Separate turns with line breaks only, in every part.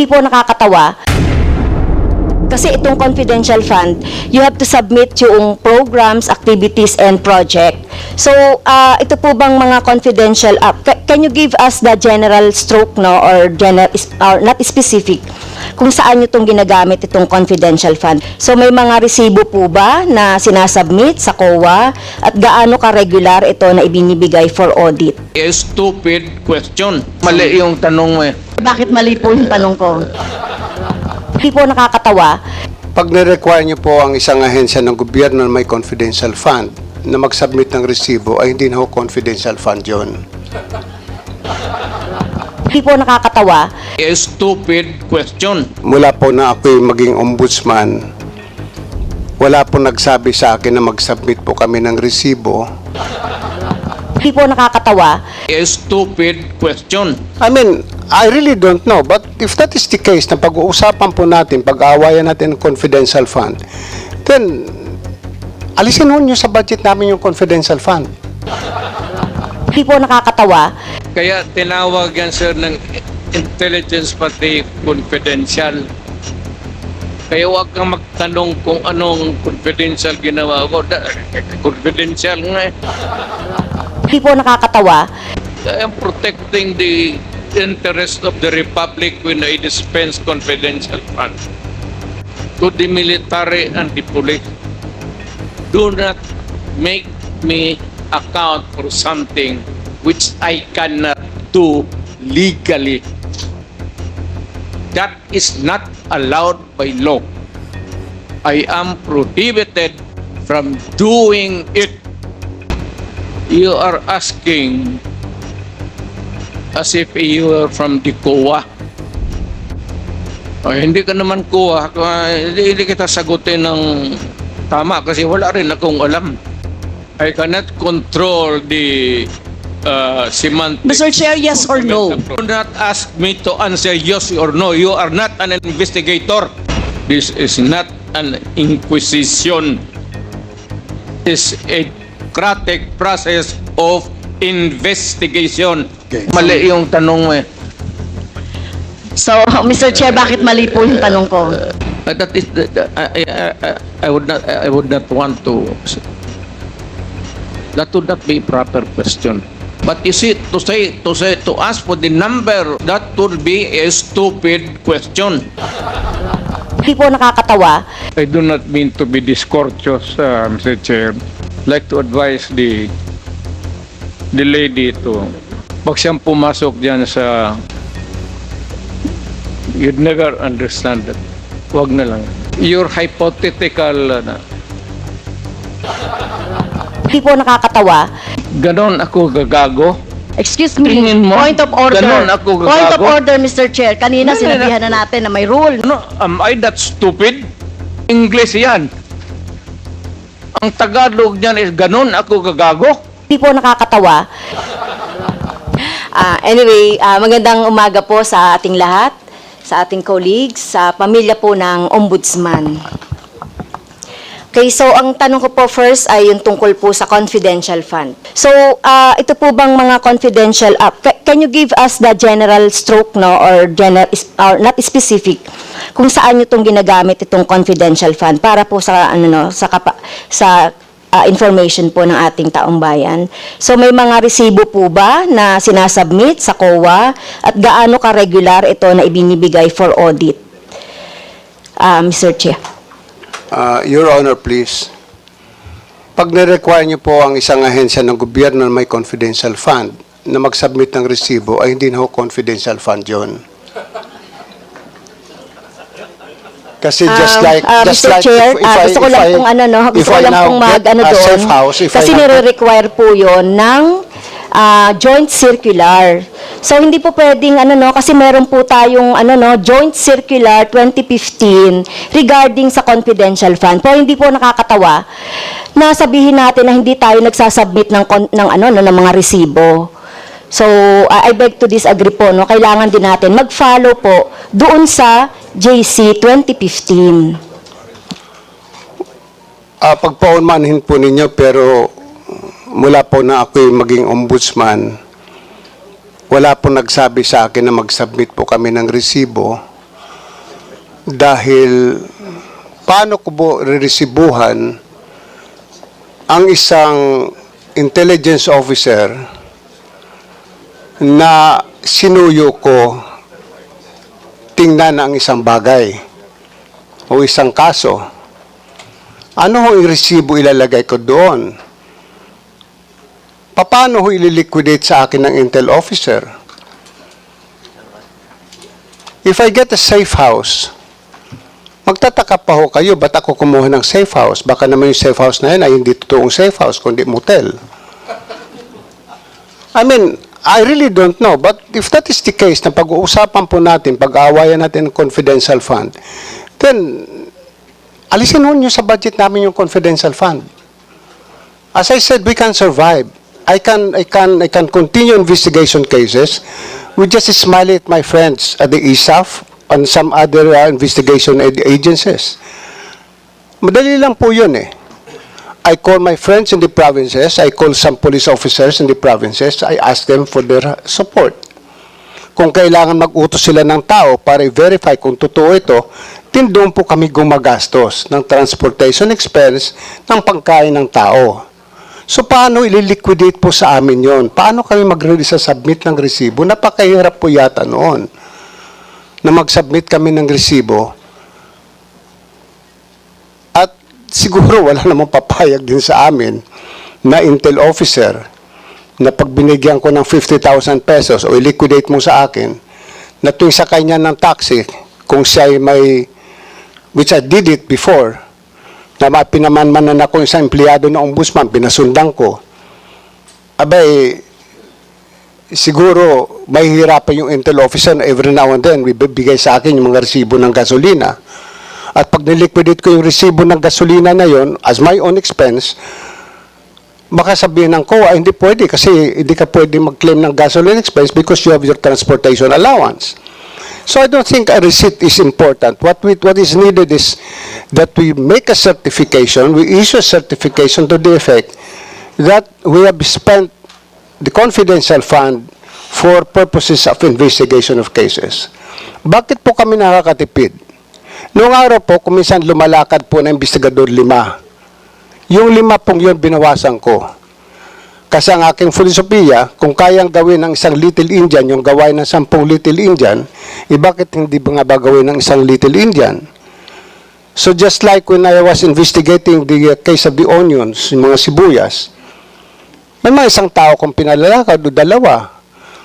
Hindi po nakakatawa. Kasi itong confidential fund, you have to submit yung programs, activities, and project. So, ah, ito po bang mga confidential, ca- can you give us the general stroke, no, or general, or not specific, kung saan nyo itong ginagamit itong confidential fund? So, may mga resibo po ba na sinasubmit sa COA at gaano ka-regular ito na ibinibigay for audit?
A stupid question. Mali yung tanong mo eh.
Bakit mali po yung tanong ko? Hindi po nakakatawa.
Pag na-require niyo po ang isang ahensya ng gobyerno na may confidential fund na mag-submit ng resibo ay hindi na ho confidential fund yon.
Hindi po nakakatawa.
A stupid question.
Mula po na ako'y maging ombudsman, wala po nagsabi sa akin na mag-submit po kami ng resibo.
Hindi po nakakatawa.
A stupid question.
I mean, I really don't know. But if that is the case, na pag-uusapan po natin, pag-aawayan natin ng confidential fund, then, alisin ho nyo sa budget namin yung confidential fund.
Hindi po nakakatawa.
Kaya tinawag yan sir ng intelligence pati confidential. Kaya huwag kang magtanong kung anong confidential ginawa ko. Confidential nga eh.
Hindi po nakakatawa.
I am protecting the interest of the Republic when I dispense confidential funds to the military and the police. Do not make me account for something which I cannot do legally. That is not allowed by law. I am prohibited from doing it you are asking as if you are from the COA. Oh, hindi ka naman COA. Hindi, hindi kita sagutin ng tama kasi wala rin akong alam. I cannot control the uh, semantics.
Mr. Chair, yes or no?
Do not ask me to answer yes or no. You are not an investigator. This is not an inquisition. It's a democratic process of investigation. Mali yung tanong mo eh.
So, Mr. Chair, bakit mali po yung tanong ko?
Uh, that is I, I, I, I would not I would not want to that would not be a proper question. But you see, to say to say to ask for the number, that would be a stupid question.
Hindi po nakakatawa.
I do not mean to be discourteous, uh, Mr. Chair. like to advise the the lady to pag siyang pumasok diyan sa you'd never understand that. Wag na lang. Your hypothetical uh, na,
Hindi po nakakatawa.
Ganon ako gagago.
Excuse me,
Tingin mo,
point of order.
ganun ako gagago?
Point of order, Mr. Chair. Kanina
Hindi,
sinabihan na natin na may rule.
Ano, am I that stupid? English yan. Ang Tagalog niyan is ganon ako gagago.
Hindi po nakakatawa. Ah, anyway, ah, magandang umaga po sa ating lahat, sa ating colleagues, sa pamilya po ng Ombudsman. Okay, so ang tanong ko po first ay yung tungkol po sa confidential fund. So, ah, ito po bang mga confidential, ah, ca- can you give us the general stroke, no, or general, or not specific, kung saan nyo itong ginagamit itong confidential fund para po sa, ano, no, sa, kapa, sa ah, information po ng ating taong bayan. So, may mga resibo po ba na sinasubmit sa COA at gaano ka-regular ito na ibinibigay for audit? Ah, Mr. Chair.
Uh, Your Honor, please. Pag na-require niyo po ang isang ahensya ng gobyerno na may confidential fund na mag-submit ng resibo ay hindi na ho confidential fund yon. Kasi just
Um,
like,
uh,
just
Mr.
like
Chair,
if, if
ah,
I,
gusto ko lang
I-
pong ano, no, gusto ko lang pong mag ano doon.
house,
kasi nire-require po 'yon ng ah, joint circular. So hindi po pwedeng ano no kasi meron po tayong ano no joint circular 2015 regarding sa confidential fund. Po hindi po nakakatawa na sabihin natin na hindi tayo nagsasubmit ng ng ano no ng mga resibo. So, I beg to disagree po, no? Kailangan din natin mag-follow po doon sa JC 2015.
Ah, pagpaunmanhin po ninyo pero mula po na ako'y maging ombudsman, wala po nagsabi sa akin na mag-submit po kami ng resibo dahil paano ko po reresibuhan ang isang intelligence officer na sinuyo ko tingnan ang isang bagay o isang kaso. Ano yung resibo ilalagay ko doon? Paano ho ililiquidate sa akin ng intel officer? If I get a safe house, magtataka pa ho kayo, ba't ako kumuha ng safe house? Baka naman yung safe house na yun ay hindi totoong safe house, kundi motel. I mean, I really don't know. But if that is the case, na pag-uusapan po natin, pag-aawayan natin ng confidential fund, then, alisin ho nyo sa budget namin yung confidential fund. As I said, we can survive. I can, I can, I can continue investigation cases. We just smile at my friends at the ISAF and some other uh, investigation ag- agencies. Madali lang po yun eh. I call my friends in the provinces, I call some police officers in the provinces, I ask them for their support. Kung kailangan mag-utos sila ng tao para i-verify kung totoo ito, din doon po kami gumagastos ng transportation expense ng pagkain ng tao. So paano ililiquidate po sa amin yon? Paano kami mag-release sa submit ng resibo? Napakahirap po yata noon na mag-submit kami ng resibo at siguro wala namang papayag din sa amin na intel officer na pag binigyan ko ng 50,000 pesos o i-liquidate mo sa akin, na tuwing sakay niya ng taxi, kung siya ay may, which I did it before, na ma- pinamanmanan ako isang empleyado ng ombudsman, pinasundan ko, abay, siguro mahihirapan yung intel officer na every now and then bibigay sa akin yung mga resibo ng gasolina. At pag niliquidate ko yung resibo ng gasolina na yon as my own expense, baka sabihin ng COA, hindi pwede kasi hindi ka pwede mag-claim ng gasoline expense because you have your transportation allowance. So I don't think a receipt is important. What we, what is needed is that we make a certification, we issue a certification to the effect that we have spent the confidential fund for purposes of investigation of cases. Bakit po kami nakakatipid? Noong araw po, kuminsan lumalakad po na investigador lima. Yung lima pong yun, binawasan ko. Kasi ang aking filosofiya, kung kayang gawin ng isang Little Indian, yung gawain ng sampung Little Indian, eh bakit hindi ba nga ba gawin ng isang Little Indian? So just like when I was investigating the uh, case of the onions, yung mga sibuyas, may mga isang tao kung pinalalakad o dalawa.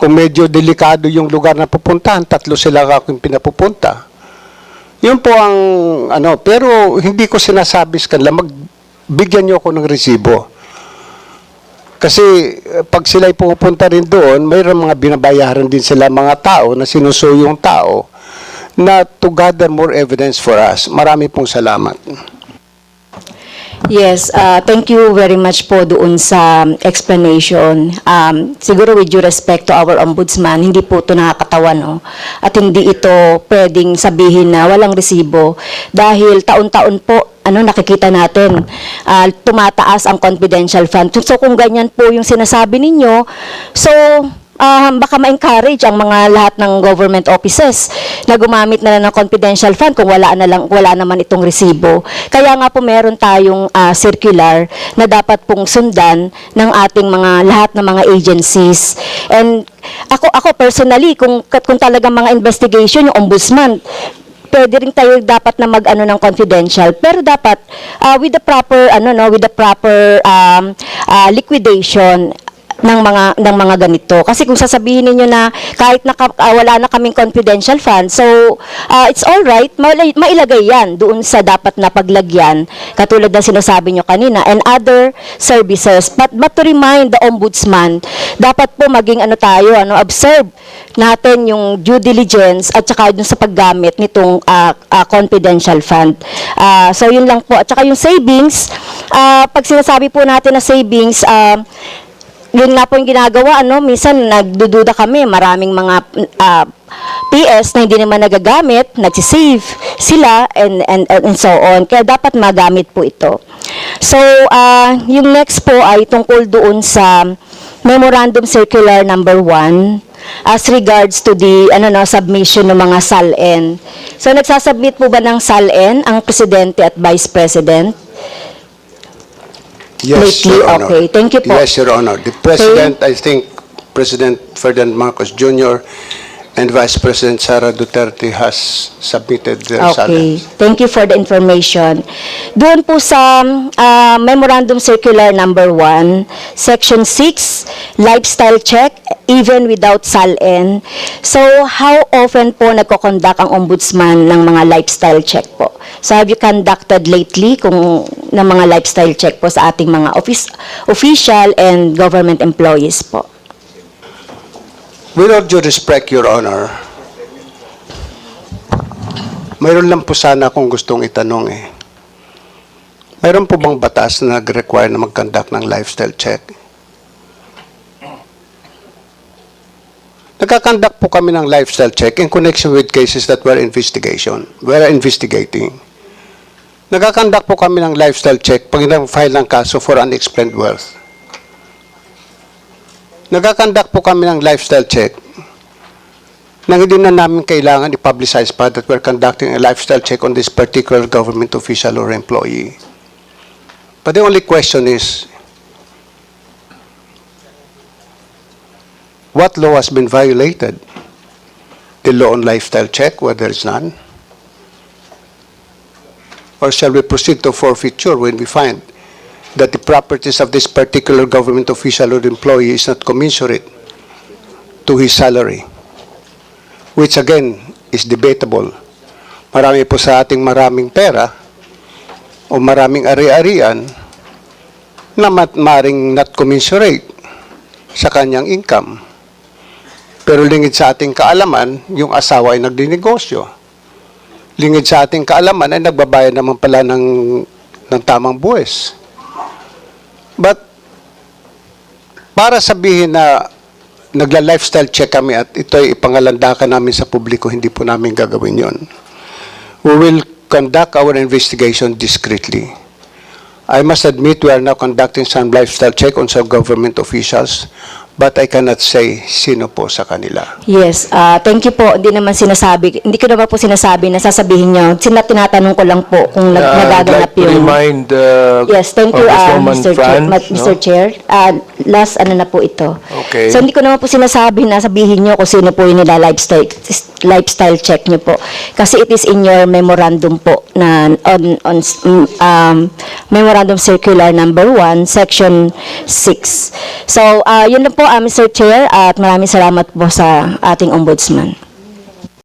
Kung medyo delikado yung lugar na pupuntahan, tatlo sila akong pinapupunta. Yun po ang ano, pero hindi ko sinasabi sa kanila, magbigyan niyo ako ng resibo. Kasi eh, pag sila'y pupunta rin doon, mayroon mga binabayaran din sila mga tao na sinusuyo yung tao na to gather more evidence for us. Marami pong salamat.
Yes, uh, thank you very much po doon sa explanation. Um, siguro with due respect to our ombudsman, hindi po ito nakakatawa, no? At hindi ito pwedeng sabihin na walang resibo dahil taon-taon po ano nakikita natin ah, tumataas ang confidential fund. So kung ganyan po yung sinasabi ninyo, so ah, baka ma-encourage ang mga lahat ng government offices na gumamit na lang ng confidential fund kung wala na lang wala naman itong resibo. Kaya nga po meron tayong ah, circular na dapat pong sundan ng ating mga lahat ng mga agencies. And ako ako personally kung kung talagang mga investigation yung ombudsman pwede rin tayo dapat na mag-ano ng confidential. Pero dapat ah, with the proper ano no with the proper um, ah, liquidation ng mga ng mga ganito kasi kung sasabihin niyo na kahit naka, ah, wala na kaming confidential fund so ah, it's all right mailagay, yan doon sa dapat na paglagyan katulad ng sinasabi niyo kanina and other services but but to remind the ombudsman dapat po maging ano tayo ano observe natin yung due diligence at saka dun sa paggamit nitong ah, ah, confidential fund. Ah, so yun lang po. At saka yung savings, ah, pag sinasabi po natin na savings, ah, yun nga po yung ginagawa, ano, minsan nagdududa kami, maraming mga ah, PS na hindi naman nagagamit, nagsisave sila, and, and, and so on. Kaya dapat magamit po ito. So, ah, yung next po ay tungkol doon sa Memorandum Circular Number 1 as regards to the ano no submission ng mga SALN. So nagsasubmit po ba ng SALN ang presidente at vice president?
Yes,
Lately,
Your Honor.
okay. Thank you po.
Yes, Your Honor. The President, I think, President Ferdinand Marcos Jr. and Vice President Sara Duterte has submitted their
Okay.
silence.
Thank you for the information. Doon po sa ah, Memorandum Circular Number 1, Section 6, Lifestyle Check, even without SALN. So, how often po nagko-conduct ang ombudsman ng mga lifestyle check po? So, have you conducted lately kung ng mga lifestyle check po sa ating mga office, official and government employees po?
With all due respect, Your Honor, mayroon lang po sana akong gustong itanong eh. Mayroon po bang batas na nag-require na mag-conduct ng lifestyle check? Nagkakandak po kami ng lifestyle check in connection with cases that were investigation. We're investigating. Nagkakandak po kami ng lifestyle check pag file ng kaso for unexplained wealth. Nagkakandak po kami ng lifestyle check nang hindi na namin kailangan i-publicize pa that we're conducting a lifestyle check on this particular government official or employee. But the only question is, what law has been violated? The law on lifestyle check, where there is none? Or shall we proceed to forfeiture when we find that the properties of this particular government official or employee is not commensurate to his salary, which again is debatable. Marami po sa ating maraming pera o maraming ari-arian na mat maring not commensurate sa kanyang income. Pero lingid sa ating kaalaman, yung asawa ay nagdinegosyo. Lingid sa ating kaalaman ay nagbabayad naman pala ng, ng tamang buwes. But, para sabihin na nagla-lifestyle check kami at ito ay ipangalandakan namin sa publiko, hindi po namin gagawin yon. We will conduct our investigation discreetly. I must admit we are now conducting some lifestyle check on some government officials, but I cannot say sino po sa kanila.
Yes, ah, thank you po. Hindi naman sinasabi, hindi ko naman po sinasabi na sasabihin niyo. Sina tinatanong ko lang po kung nag-
Uh,
nagaganap
like to
yung...
remind uh,
Yes, thank you, uh, Mr. Chair.
Franz,
Ma- Mr.
no?
Chair. Ah, last ano na po ito.
Okay.
So hindi ko naman po sinasabi na sabihin niyo kung sino po yung nila lifestyle lifestyle check niyo po. Kasi it is in your memorandum po na on on mm, um, memorandum circular number 1 section 6. So ah, yun na po ah, Mr. Chair at maraming salamat po sa ating ombudsman.